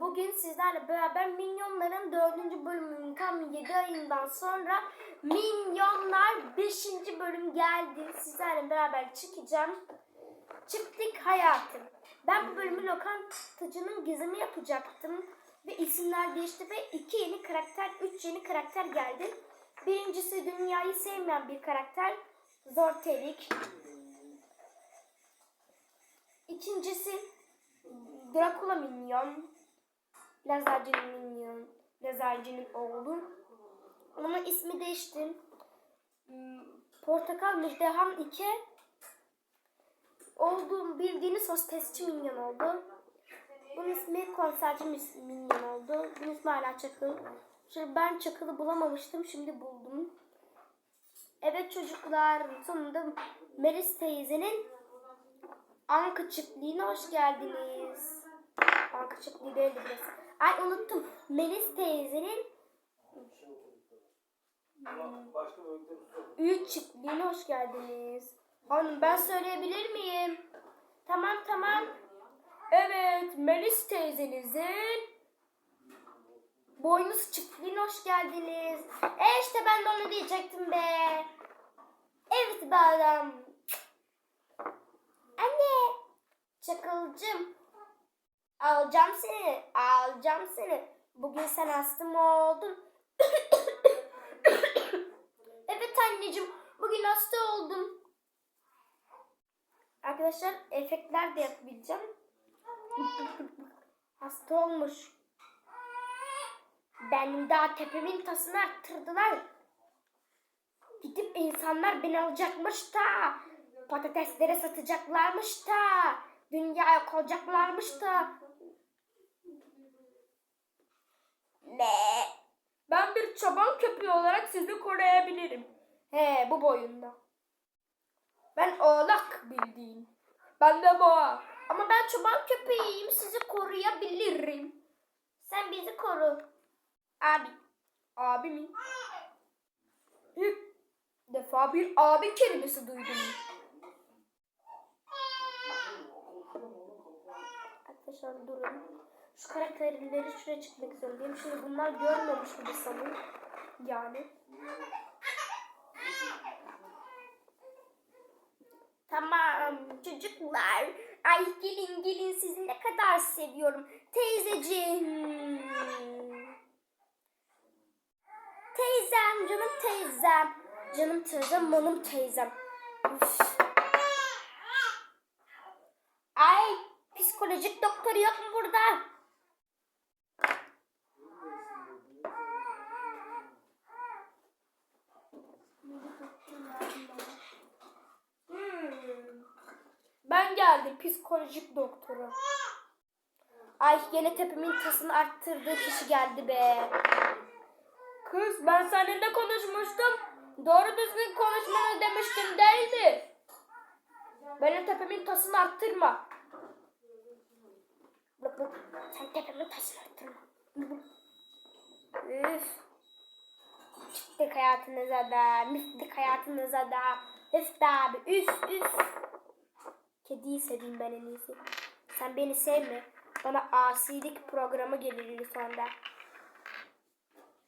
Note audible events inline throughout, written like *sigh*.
Bugün sizlerle beraber Minyonların 4. bölümünün tam 7 ayından sonra Minyonlar 5. bölüm geldi. Sizlerle beraber çekeceğim. Çiftlik hayatım. Ben bu bölümü lokantacının gizemi yapacaktım. Ve isimler değişti ve iki yeni karakter, üç yeni karakter geldi. Birincisi dünyayı sevmeyen bir karakter. Zortelik. İkincisi Dracula Minyon. Lazercinin. Lazercinin oğlu. Onun ismi değişti. Hmm, Portakal Müjdehan 2 olduğum bildiğiniz hostesçi minyon oldu. Bunun ismi konserci minyon oldu. Bunun ismi hala çakıl. Şimdi ben çakılı bulamamıştım. Şimdi buldum. Evet çocuklar sonunda Melis teyzenin Anka çiftliğine hoş geldiniz. Anka çiftliği değildi burası. Ay unuttum. Melis teyzenin Üç çiftliğine hoş geldiniz. Hanım ben söyleyebilir miyim? Tamam tamam. Evet Melis teyzenizin boynuz çiftliğine hoş geldiniz. E işte ben de onu diyecektim be. Evet be adam. Anne. Çakılcım. Alacağım seni. Alacağım seni. Bugün sen hasta mı oldun? *coughs* evet anneciğim. Bugün hasta oldum. Arkadaşlar efektler de yapabileceğim. *laughs* hasta olmuş. Benim daha tepemin tasını arttırdılar. Gidip insanlar beni alacakmış da. Patateslere satacaklarmış da. Dünyaya koyacaklarmış da. Ne? Ben bir çoban köpeği olarak sizi koruyabilirim. He bu boyunda. Ben oğlak bildiğin. Ben de boğa. Ama ben çoban köpeğiyim. Sizi koruyabilirim. Sen bizi koru. Abi. Abi mi? İlk defa bir abi kelimesi duydum. Arkadaşlar durun. Şu karakterleri şuraya çıkmak zorundayım. Şimdi bunlar görmemiş gibi sanırım. Yani. Tamam çocuklar. Ay gelin gelin sizi ne kadar seviyorum. Teyzeciğim. Teyzem canım teyzem. Canım teyzem manım teyzem. Üf. Ay psikolojik doktor yok mu burada? Hmm. Ben geldim psikolojik doktoru. Ay yine tepemin tasını arttırdığı kişi geldi be. Kız ben seninle konuşmuştum. Doğru düzgün konuşmanı demiştim değil mi? Benim tepemin tasını arttırma. Bak sen tepemin tasını arttırma. Üf. Çıktık hayatınıza da, mistik hayatınıza da. Üf abi, üf üf. Kediyi seveyim ben en iyisi. Sen beni sevme. Bana asilik programı gelir sonunda.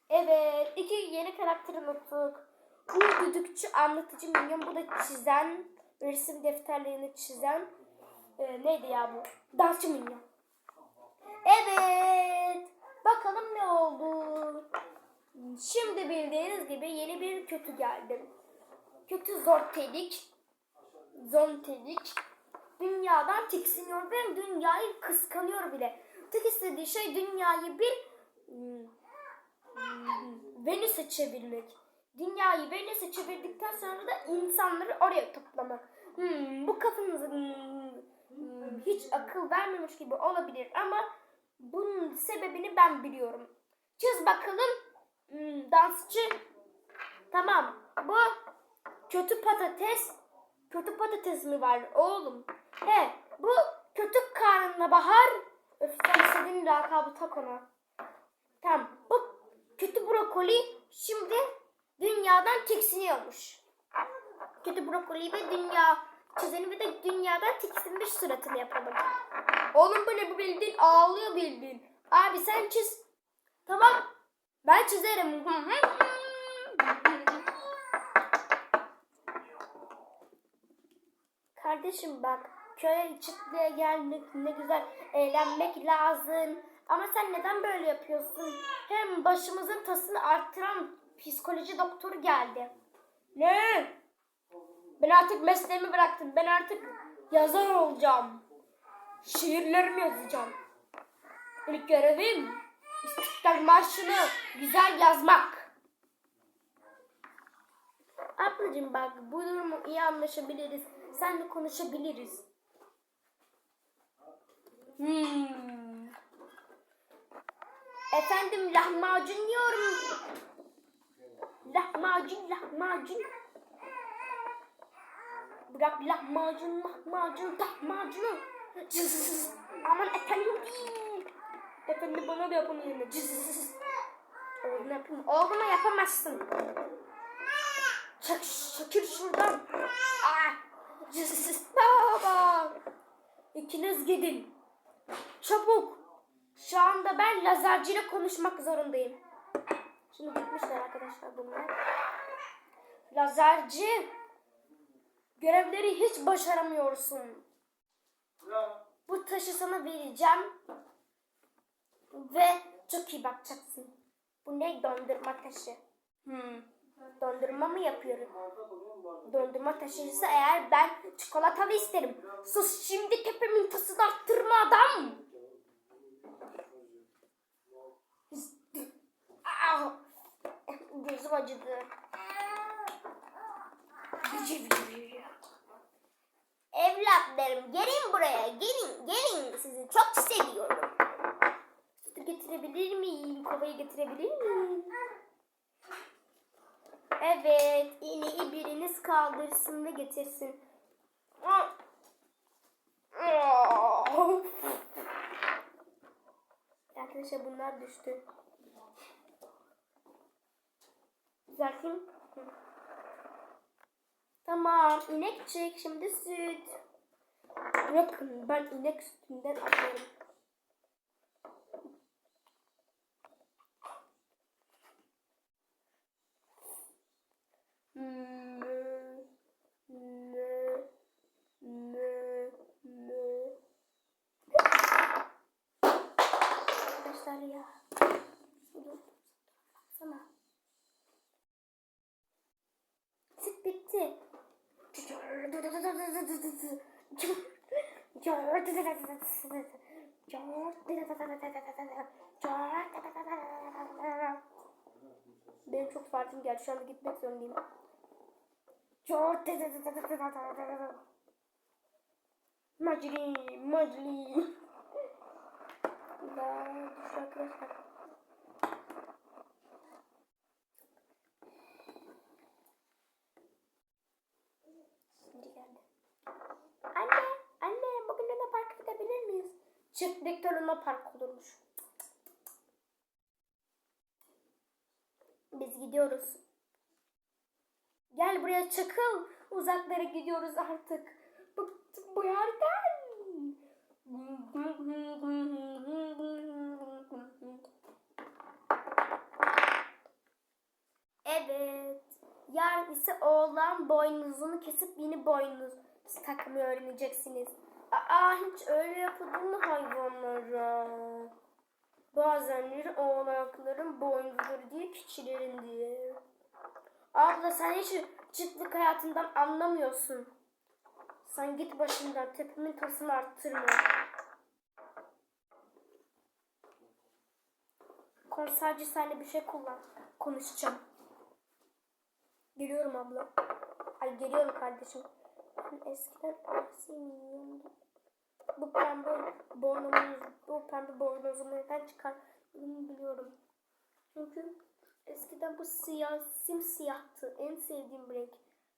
Evet, iki yeni karakter unuttuk. Bu düdükçü anlatıcı minyon, bu da çizen, resim defterlerini çizen, e, neydi ya bu? Dansçı minyon. Evet, bakalım ne oldu? Şimdi bildiğiniz gibi yeni bir kötü geldi. Kötü Zortelik, Zontelik dünyadan tiksiniyor ve dünyayı kıskanıyor bile. Tek istediği şey dünyayı bir hmm, hmm, Venüs'e çevirmek. Dünyayı Venüs'e çevirdikten sonra da insanları oraya toplamak. Hmm, bu kafanızı hmm, hmm, hiç akıl vermemiş gibi olabilir ama bunun sebebini ben biliyorum. Çiz bakalım hmm, dansçı. Tamam bu kötü patates. Kötü patates mi var oğlum? He bu kötü karnına bahar. Öf sen istediğin lakabı tak ona. Tamam bu kötü brokoli şimdi dünyadan tiksiniyormuş. Kötü brokoli ve dünya çizeni ve de dünyadan tiksinmiş suratını yapalım. Oğlum bu bildiğin ağlıyor bildiğin. Abi sen çiz. Tamam. Ben çizerim. Kardeşim bak köye çıktıya geldik ne güzel eğlenmek lazım. Ama sen neden böyle yapıyorsun? Hem başımızın tasını arttıran psikoloji doktoru geldi. Ne? Ben artık mesleğimi bıraktım. Ben artık yazar olacağım. Şiirlerimi yazacağım. İlk görevim İstiklal Marşı'nı güzel yazmak. Ablacığım bak bu durumu iyi anlaşabiliriz. Senle konuşabiliriz. Hmm. Efendim lahmacun yiyorum. Lahmacun, lahmacun. Bırak lahmacun, lahmacun, lahmacunu. Cız. Aman efendim değil. Efendim bana da yapın yerine. Cız. Oğluma yapamazsın. Çek, çekil şuradan. Ah. Cız. Baba. İkiniz gidin. Çabuk. Şu anda ben lazerciyle konuşmak zorundayım. Şimdi gitmişler arkadaşlar bunlar. Lazerci. Görevleri hiç başaramıyorsun. Bu taşı sana vereceğim. Ve çok iyi bakacaksın. Bu ne dondurma taşı? Hmm. Dondurma mı yapıyorum? Dondurma taşıysa eğer ben çikolatalı isterim. Sus şimdi tepemin tasını arttırma adam. Au! Gözüm acıdı. Evlatlarım gelin buraya gelin gelin sizi çok seviyorum. Sütü getirebilir miyim? Kovayı getirebilir miyim? Evet iğneyi biriniz kaldırsın ve getirsin. Arkadaşlar bunlar düştü. Düzelteyim. Tamam inekçik şimdi süt. Bırakın ben inek sütünden alırım. Mö, mö, mö, mö. Arkadaşlar ya. Sana. Süt bitti. Benim çok farkım geldi. Şu anda gitmek zorundayım. Macli, macli. Daha düşün arkadaşlar. Şimdi geldi. Anne, anne bugün Luna Park'a gidebilir miyiz? Luna Park olurmuş. Biz gidiyoruz. Gel buraya çakıl. Uzaklara gidiyoruz artık. Bıktım bu yerden. Evet. Yarın ise oğlan boynuzunu kesip yeni boynuz takmayı öğreneceksiniz. Aa hiç öyle yapılır mı hayvanlara? Bazenleri oğlakların boynuzları diye keçilerin diye. Abla sen hiç çiftlik hayatından anlamıyorsun. Sen git başımdan tepemin tasını arttırma. Konserci senle bir şey kullan. Konuşacağım. Geliyorum abla. Ay geliyorum kardeşim. Eskiden Asiye'nin yanında. Bu pembe bornozum, bu pembe bornozumu neden çıkardığımı biliyorum. Çünkü eskiden bu siyah, simsiyahtı. En sevdiğim renk.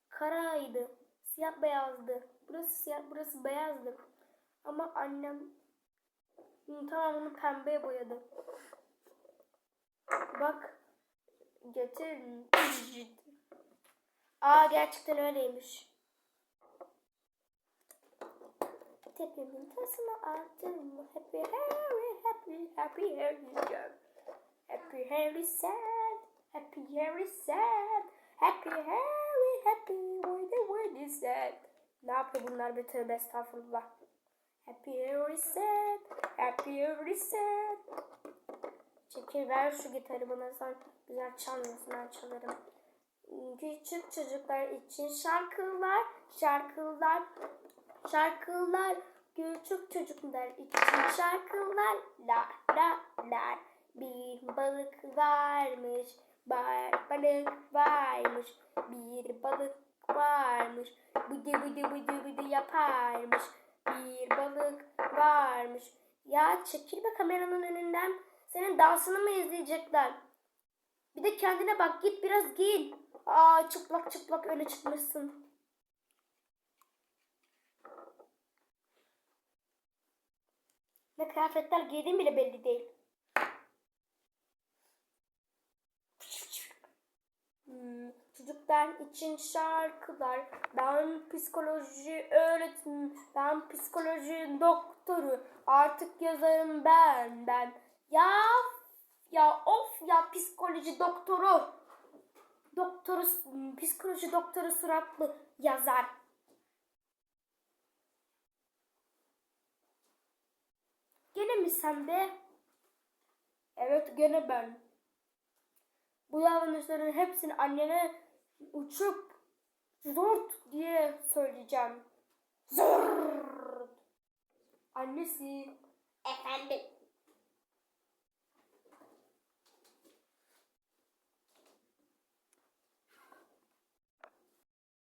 Karaydı. Siyah beyazdı. Burası siyah, burası beyazdı. Ama annem hı, tamamını pembeye boyadı. Bak. Getir. Aa gerçekten öyleymiş. Tepemin tasını attım. Happy, happy, happy, happy Harry sad. Happy Harry sad. Happy Harry sad. Happy Harry happy when the world is sad. Ne yapıyor bunlar bir tövbe estağfurullah. Happy Harry sad. Happy Harry sad. Çekil ver şu gitarı bana sen güzel çalmıyorsun ben çalarım. Küçük çocuklar için şarkılar, şarkılar, şarkılar. Küçük çocuklar için şarkılar, la la la. Bir balık varmış, bar balık varmış. Bir balık varmış, bıdı bıdı bıdı bıdı yaparmış. Bir balık varmış. Ya çekil be kameranın önünden. Senin dansını mı izleyecekler? Bir de kendine bak git biraz giyin. Aa çıplak çıplak öne çıkmışsın. Ne kıyafetler giydiğin bile belli değil. Hmm, çocuklar için şarkılar. Ben psikoloji öğretmen, ben psikoloji doktoru. Artık yazarım ben, ben. Ya, ya of ya psikoloji doktoru. Doktoru, psikoloji doktoru suratlı yazar. Gene mi sen de? Evet gene ben. Bu davranışların hepsini annene uçup zort diye söyleyeceğim. Zort. Annesi. Efendim